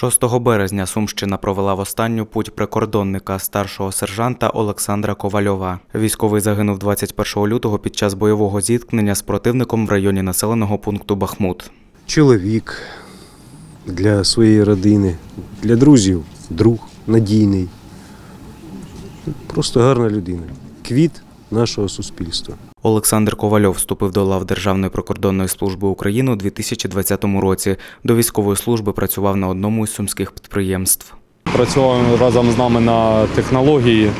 6 березня Сумщина провела в останню путь прикордонника старшого сержанта Олександра Ковальова. Військовий загинув 21 лютого під час бойового зіткнення з противником в районі населеного пункту Бахмут. чоловік для своєї родини, для друзів, друг надійний. Просто гарна людина. Квіт нашого суспільства. Олександр Ковальов вступив до лав Державної прикордонної служби України у 2020 році. До військової служби працював на одному із сумських підприємств. Працював разом з нами на технології,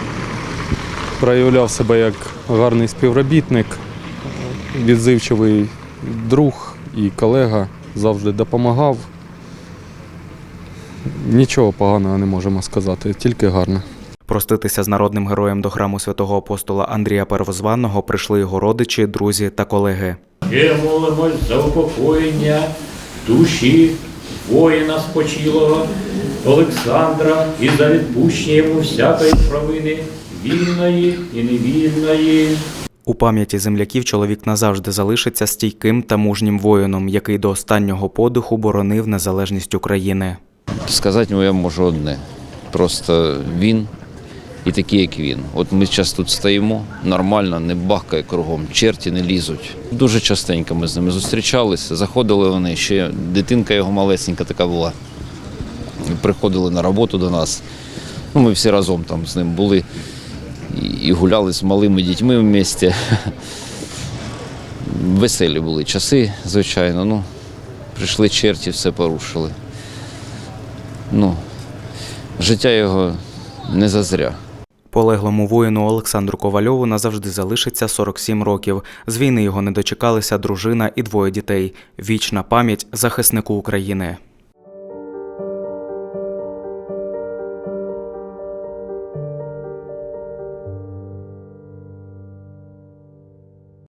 проявляв себе як гарний співробітник, відзивчивий друг і колега, завжди допомагав. Нічого поганого не можемо сказати, тільки гарне. Проститися з народним героєм до храму святого апостола Андрія Первозванного прийшли його родичі, друзі та колеги. Ще молимось за упокоєння душі воїна спочилого Олександра і за відпущення йому всякої провини, вільної і невільної. У пам'яті земляків чоловік назавжди залишиться стійким та мужнім воїном, який до останнього подиху боронив незалежність України. Сказати я можу одне. Просто він і такий, як він. От ми зараз тут стоїмо, нормально, не бахкає кругом, черті не лізуть. Дуже частенько ми з ними зустрічалися, заходили вони, ще дитинка його малесенька така була. Приходили на роботу до нас. Ну, ми всі разом там з ним були і гуляли з малими дітьми в місті. Веселі були часи, звичайно. Ну, прийшли черті, все порушили ну, життя його не зазря. Полеглому воїну Олександру Ковальову назавжди залишиться 47 років. З війни його не дочекалися дружина і двоє дітей. Вічна пам'ять захиснику України.